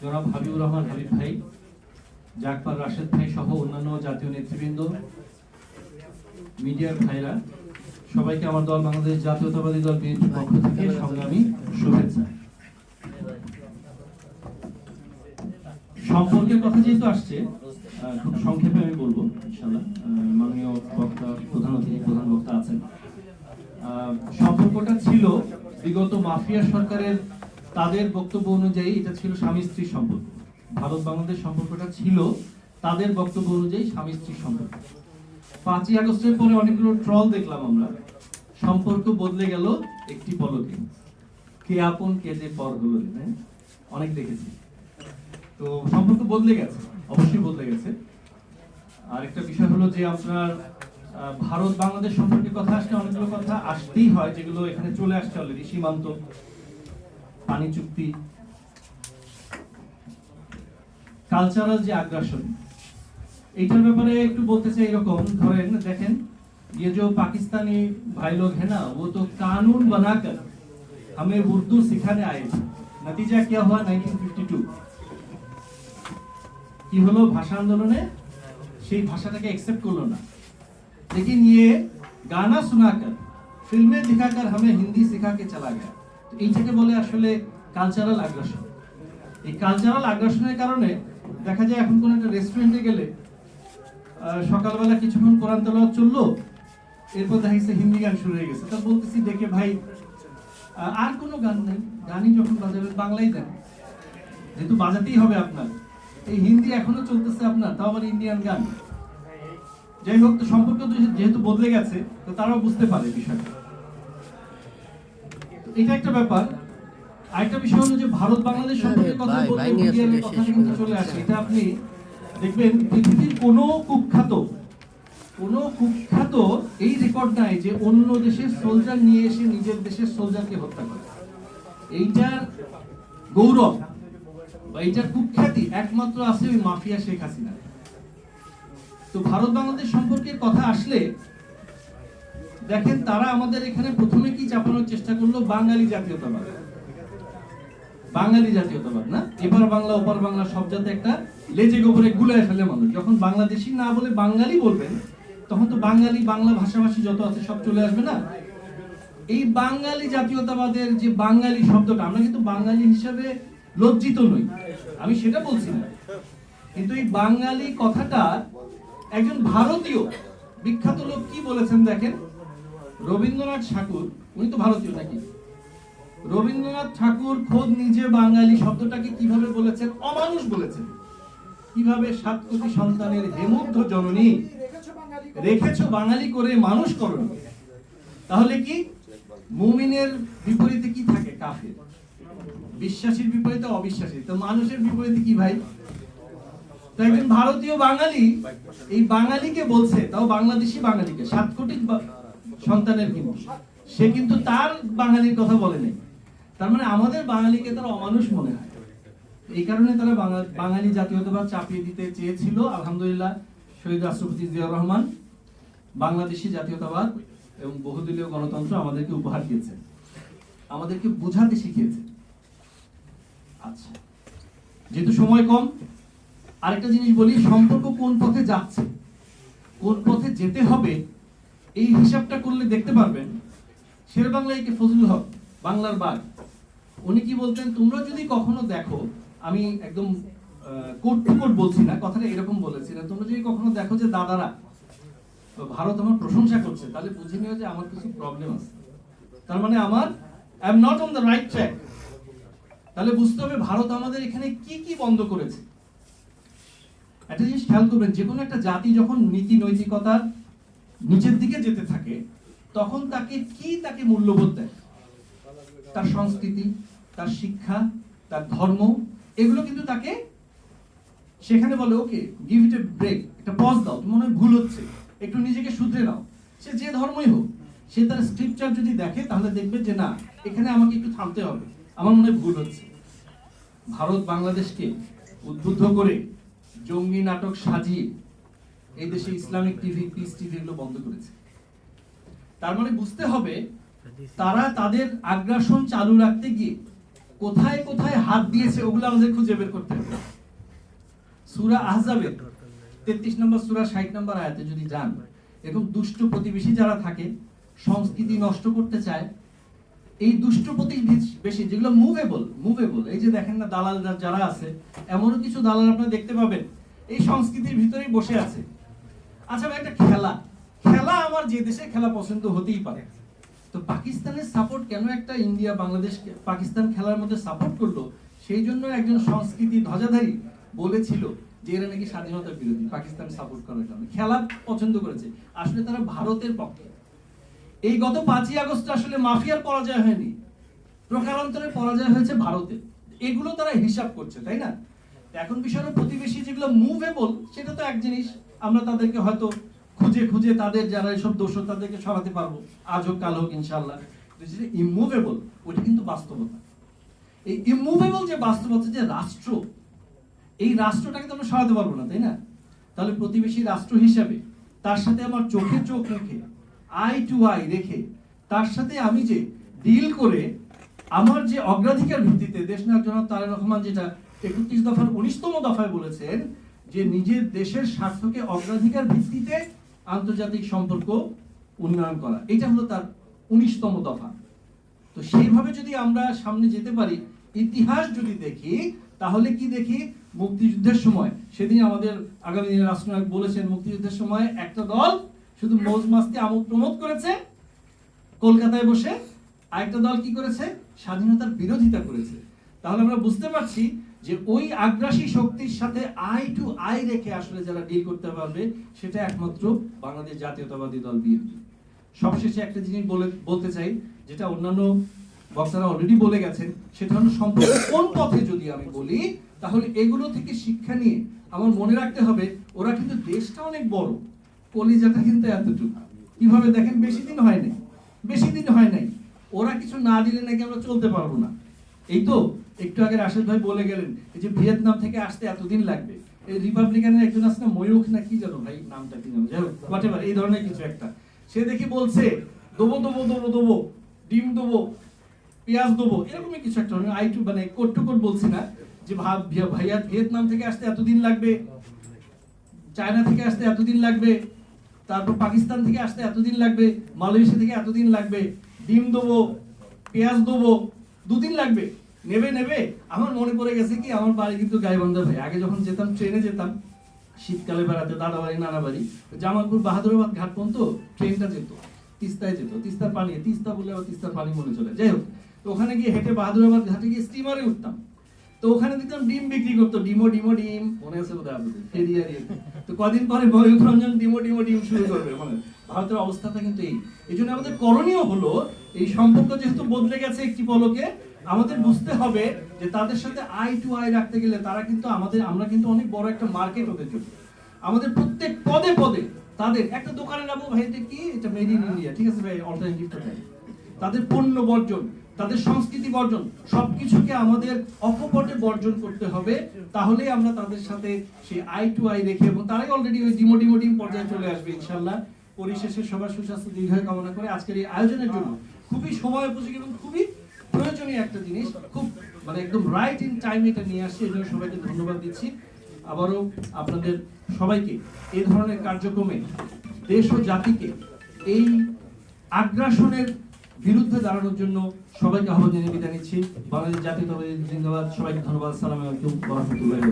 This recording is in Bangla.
জনাব হাবিবুর রহমান হাবিব ভাই জাকপার রাশেদ ভাই সহ অন্যান্য জাতীয় নেতৃবৃন্দ, মিডিয়ার ভাইরা, সবাইকে আমার দল বাংলাদেশ জাতীয়তাবাদী দল বিএনপির পক্ষ থেকে সংগ্রামী শুভেচ্ছা। সম্পর্কের কথা যেহেতু আসছে খুব সংক্ষেপে আমি বলব ইনশাল্লাহ মাননীয় বক্তা, প্রধান অতিথি, প্রধান বক্তা আছেন। সম্পর্কটা ছিল বিগত মাফিয়া সরকারের তাদের বক্তব্য অনুযায়ী এটা ছিল স্বামী স্ত্রীর সম্পর্ক। ভারত বাংলাদেশ সম্পর্কটা ছিল তাদের বক্তব্য অনুযায়ী স্বামী স্ত্রীর সম্পর্ক। পাঁচই আগস্টের পরে অনেকগুলো ট্রল দেখলাম আমরা। সম্পর্ক বদলে গেল একটি পলকে। কে আপন, কে যে পর হলো হ্যাঁ? অনেক দেখেছি। তো সম্পর্ক বদলে গেছে, অবশ্যই বদলে গেছে। আর একটা বিষয় হলো যে আপনার ভারত বাংলাদেশ সম্পর্কে কথা আসলে অনেকগুলো কথা আসতেই হয়, যেগুলো এখানে চলে আসছে অলরেডি সীমান্ত। পানি চুক্তি কালচারাল যে আগ্রাসন এইটার ব্যাপারে একটু বলতে চাই এরকম ধরেন দেখেন ये जो पाकिस्तानी भाई लोग है ना वो तो कानून बनाकर हमें उर्दू सिखाने आए थे नतीजा क्या हुआ 1952 কি হলো ভাষা আন্দোলনে সেই ভাষাটাকে एक्सेप्ट করলো না लेकिन ये गाना सुनाकर फिल्में दिखाकर हमें हिंदी सिखा के चला गया তো এইটাকে বলে আসলে কালচারাল আগ্রাসন এই কালচারাল আগ্রাসনের কারণে দেখা যায় এখন কোনো একটা রেস্টুরেন্টে গেলে সকালবেলা কিছুক্ষণ কোরআন তেলাওয়াত চলল, এরপর দেখা গেছে হিন্দি গান শুরু হয়ে গেছে। তা বলতেছি, দেখে ভাই আর কোনো গান নেই। গানই যখন বাজাবেন, বাংলাই দেন। যেহেতু বাজাতেই হবে আপনার। এই হিন্দি এখনও চলতেছে আপনার, তাও আবার ইন্ডিয়ান গান। যাই হোক সম্পর্ক যেহেতু বদলে গেছে, তো তারাও বুঝতে পারে বিষয়টা। এটা একটা ব্যাপার। আরেকটা বিষয় হলো যে ভারত বাংলাদেশ সম্পর্কে কথা বলতে মিডিয়ার শেষ কিন্তু চলে আসে। এটা আপনি দেখবেন পৃথিবীর কোনো কুখ্যাত কোন কুখ্যাত এই রেকর্ড নাই যে অন্য দেশের সোলজার নিয়ে এসে নিজের দেশের সোলজারকে হত্যা করে। এইটার গৌরব বা এইটার কুখ্যাতি একমাত্র আছে ওই মাফিয়া শেখ হাসিনা তো ভারত বাংলাদেশ সম্পর্কের কথা আসলে দেখেন তারা আমাদের এখানে প্রথমে কি চাপানোর চেষ্টা করল? বাঙালি জাতীয়তাবাদ। বাঙালি জাতীয়তাবাদ, না? এবার বাংলা, ওপার বাংলা সব যাতে একটা লেজে গোবরে গুলায় ফেলে মানুষ। যখন বাংলাদেশি না বলে বাঙালি বলবেন, তখন তো বাঙালি বাংলা ভাষাভাষী যত আছে সব চলে আসবে না? এই বাঙালি জাতীয়তাবাদের যে বাঙালি শব্দটা, আমরা কিন্তু বাঙালি হিসাবে লজ্জিত নই। আমি সেটা বলছি না। কিন্তু এই বাঙালি কথাটা একজন ভারতীয় বিখ্যাত লোক কি বলেছেন দেখেন? রবীন্দ্রনাথ ঠাকুর, উনি তো ভারতীয় নাকি? রবীন্দ্রনাথ ঠাকুর খোদ নিজে বাঙালি শব্দটাকে কীভাবে বলেছেন? অমানুষ বলেছেন। কীভাবে সাত কোটি সন্তানের হেমুগ্ধ জননী রেখেছো বাঙালি করে মানুষ করো তাহলে কি মুমিনের বিপরীতে কি থাকে কাফের? বিশ্বাসীর বিপরীতে অবিশ্বাসী। তো মানুষের বিপরীতে কি ভাই? তো একজন ভারতীয় বাঙালি এই বাঙালিকে বলছে, তাও বাংলাদেশি বাঙালিকে সাত কোটি সন্তানের কিন্তু সে কিন্তু তার বাঙালির কথা বলে নাই। তার মানে আমাদের বাঙালিকে তারা অমানুষ মনে হয়। এই কারণে তারা বাঙা- বাঙালি জাতীয়তাবাদ চাপিয়ে দিতে চেয়েছিল, আলহামদুলিল্লাহ, শহীদ রাষ্ট্রপতি জিয়াউর রহমান। বাংলাদেশি জাতীয়তাবাদ এবং বহুদলীয় গণতন্ত্র আমাদেরকে উপহার দিয়েছে। আমাদেরকে বোঝাতে শিখিয়েছে। আচ্ছা যেহেতু সময় কম, আরেকটা জিনিস বলি, সম্পর্ক কোন পথে যাচ্ছে? কোন পথে যেতে হবে? এই হিসাবটা করলে দেখতে পারবেন, শের বাংলায় কে ফজলুল হক, বাংলার বাঘ। উনি কি বলতেন, তোমরা যদি কখনো দেখো, আমি একদম কোট টু কোট বলছি না, কথাটা এরকম বলেছি না, তোমরা যদি কখনো দেখো যে দাদারা ভারত আমার প্রশংসা করছে, তাহলে বুঝে নিও যে আমার কিছু প্রবলেম আছে। তার মানে আমার I am not on the right track তাহলে বুঝতে হবে ভারত আমাদের এখানে কি কি বন্ধ করেছে। একটা জিনিস খেয়াল করবেন, যে কোনো একটা জাতি যখন নীতি নৈতিকতার নিচের দিকে যেতে থাকে, তখন তাকে কি তাকে মূল্যবোধ দেয়? তার সংস্কৃতি, তার শিক্ষা, তার ধর্ম, এগুলো কিন্তু তাকে সেখানে বলে, okay give it a break একটা পজ দাও, তোমার মনে হয় ভুল হচ্ছে, একটু নিজেকে শুধরে নাও। সে যে ধর্মই হোক, সে তার স্ক্রিপচার যদি দেখে, তাহলে দেখবে যে না, এখানে আমাকে একটু থামতে হবে, আমার মনে ভুল হচ্ছে। ভারত বাংলাদেশকে উদ্বুদ্ধ করে জঙ্গি নাটক সাজিয়ে এই দেশে ইসলামিক টিভি পিস টিভি এগুলো বন্ধ করেছে। তার মানে বুঝতে হবে, তারা তাদের আগ্রাসন চালু রাখতে গিয়ে কোথায় কোথায় হাত দিয়েছে ওগুলো আমাদের খুঁজে বের করতে হবে। সূরা আহজাবের তেত্রিশ নম্বর সূরা, ষাট নম্বর আয়াতে যদি যান, এরকম দুষ্ট প্রতিবেশী যারা থাকে, সংস্কৃতি নষ্ট করতে চায়, এই দুষ্ট প্রতিবেশী যেগুলো মুভেবল মুভেবল এই যে দেখেন না দালাল যারা আছে, এমনও কিছু দালাল আপনারা দেখতে পাবেন, এই সংস্কৃতির ভিতরেই বসে আছে। আচ্ছা ভাই, একটা খেলা। খেলা আমার যে দেশে খেলা পছন্দ হতেই পারে। তো পাকিস্তানের সাপোর্ট কেন একটা ইন্ডিয়া, বাংলাদেশ, পাকিস্তান খেলার মধ্যে সাপোর্ট করল? সেই জন্য একজন সংস্কৃতি ধ্বজাধারী বলেছিল যে এরা নাকি স্বাধীনতার বিরোধী, পাকিস্তান সাপোর্ট করার কারণে খেলা পছন্দ করেছে। আসলে তারা ভারতের পক্ষে। এই গত পাঁচই আগস্ট আসলে মাফিয়ার পরাজয় হয়নি। প্রকারান্তরে পরাজয় হয়েছে ভারতে। এগুলো তারা হিসাব করছে, তাই না? এখন বিষয় প্রতিবেশী যেগুলো মুভেবল সেটা তো এক জিনিস। আমরা তাদেরকে হয়তো খুঁজে খুঁজে তাদের যারা এসব দোষ তাদেরকে সরাতে পারব। আজ হোক, কাল হোক ইনশাল্লাহ ইমুভেবল ওটা কিন্তু বাস্তবতা। এই ইমুভেবল যে বাস্তবতা যে রাষ্ট্র, এই রাষ্ট্রটাকে তো আমরা সরাতে পারব না, তাই না? তাহলে প্রতিবেশী রাষ্ট্র হিসাবে তার সাথে আমার চোখে চোখ রেখে আই টু আই রেখে, তার সাথে আমি যে ডিল করে, আমার যে অগ্রাধিকার ভিত্তিতে দেশ নায়ক জনাব তারেক রহমান যেটা একত্রিশ দফার উনিশতম দফায় বলেছেন যে নিজের দেশের স্বার্থকে অগ্রাধিকার ভিত্তিতে আন্তর্জাতিক সম্পর্ক উন্নয়ন করা। এটা হলো তার উনিশতম দফা। তো সেইভাবে যদি আমরা সামনে যেতে পারি, ইতিহাস যদি দেখি, তাহলে কি দেখি? মুক্তিযুদ্ধের সময়। সেদিন আমাদের আগামী দিনের রাষ্ট্রনায়ক বলেছেন, মুক্তিযুদ্ধের সময় একটা দল শুধু মৌজ মাস্তি আমোদ প্রমোদ করেছে, কলকাতায় বসে আরেকটা দল কি করেছে? স্বাধীনতার বিরোধিতা করেছে। তাহলে আমরা বুঝতে পারছি যে ওই আগ্রাসী শক্তির সাথে আই টু আই রেখে আসলে যারা ডিল করতে পারবে, সেটা একমাত্র বাংলাদেশ জাতীয়তাবাদী দল বিএনপি। সবশেষে একটা জিনিস বলে, বলতে চাই, যেটা অন্যান্য বক্তারা অলরেডি বলে গেছেন, সেটা হলো সম্পর্ক। কোন পথে যদি আমি বলি, তাহলে এগুলো থেকে শিক্ষা নিয়ে আমার মনে রাখতে হবে, ওরা কিন্তু দেশটা অনেক বড়, কলিজাটা কিন্তু এতটুকু। কীভাবে দেখেন, বেশি দিন হয় নাই, বেশি দিন হয় নাই। ওরা কিছু না দিলে নাকি আমরা চলতে পারব না। এই তো একটু আগে রাশেদ ভাই বলে গেলেন এই যে ভিয়েতনাম থেকে আসতে এতদিন লাগবে। এই রিপাবলিকানের একজন আছে না ময়ূখ না কি জানো ভাই নামটা কি নাম যাই হোক whatever, এই ধরনের কিছু একটা। সে দেখি বলছে দেবো দেবো দেবো দেবো ডিম দেবো পেঁয়াজ দেবো এরকমই কিছু একটা। আই টু মানে কোট টু কোট বলছি না যে ভাইয়া ভিয়েতনাম থেকে আসতে এতদিন লাগবে চায়না থেকে আসতে এতদিন লাগবে তারপর পাকিস্তান থেকে আসতে এতদিন লাগবে মালয়েশিয়া থেকে এতদিন লাগবে ডিম দেবো পেঁয়াজ দেবো দুদিন লাগবে। নেবে নেবে। আমার মনে পড়ে গেছে কি, আমার বাড়ি কিন্তু গাইবান্ধা ভাই। আগে যখন যেতাম, ট্রেনে যেতাম, শীতকালে বেড়াতে দাদা বাড়ি নানা বাড়ি জামালপুর বাহাদুরাবাদ ঘাট পর্যন্ত ট্রেনটা যেত, তিস্তায় যেত তিস্তার পানি তিস্তা বলে আবার তিস্তার পানি মনে চলে। যাই হোক, তো ওখানে গিয়ে হেঁটে বাহাদুরাবাদ ঘাটে গিয়ে স্টিমারে উঠতাম। তো ওখানে দেখতাম ডিম বিক্রি করতো, ডিমো ডিমো ডিম, মনে আছে বোধহয় আপনাদের? ফেরিয়ার তো কদিন পরে ময়ূখ রঞ্জন ডিমো ডিমো ডিম শুরু করবে মানে ভারতের অবস্থাটা কিন্তু এই। এই জন্য আমাদের করণীয় হলো, এই সম্পর্ক যেহেতু বদলে গেছে একটি পলকে আমাদের বুঝতে হবে যে তাদের সাথে আই টু আই রাখতে গেলে তারা কিন্তু আমাদের আমরা কিন্তু অনেক বড় একটা মার্কেট ওদের জন্য। আমাদের প্রত্যেক পদে পদে তাদের একটা দোকানে যাব ভাই এটা কি? এটা মেড ইন ইন্ডিয়া ঠিক আছে ভাই? অল্টারনেটিভটা তাদের পণ্য বর্জন তাদের সংস্কৃতি বর্জন সবকিছুকে আমাদের অকপটে বর্জন করতে হবে। তাহলেই আমরা তাদের সাথে সেই আই টু আই রেখে এবং তারাই অলরেডি ওই ডিমো ডিমো ডিম পর্যায়ে চলে আসবে ইনশাল্লাহ পরিশেষে সবার সুস্বাস্থ্য দীর্ঘায়ু কামনা করে আজকের এই আয়োজনের জন্য। খুবই সময় উপযোগী এবং খুবই প্রয়োজনীয় একটা জিনিস, খুব মানে একদম রাইট ইন টাইম এটা নিয়ে আসছে এই জন্য সবাইকে ধন্যবাদ দিচ্ছি। আবারও আপনাদের সবাইকে এই ধরনের কার্যক্রমে দেশ ও জাতিকে এই আগ্রাসনের বিরুদ্ধে দাঁড়ানোর জন্য সবাইকে আহ্বান জানিয়ে বিদায় নিচ্ছি। বাংলাদেশ জাতীয়তাবাদী জিন্দাবাদ। সবাইকে ধন্যবাদ। সালাম আলাইকুম। রাহমাতুল্লাহি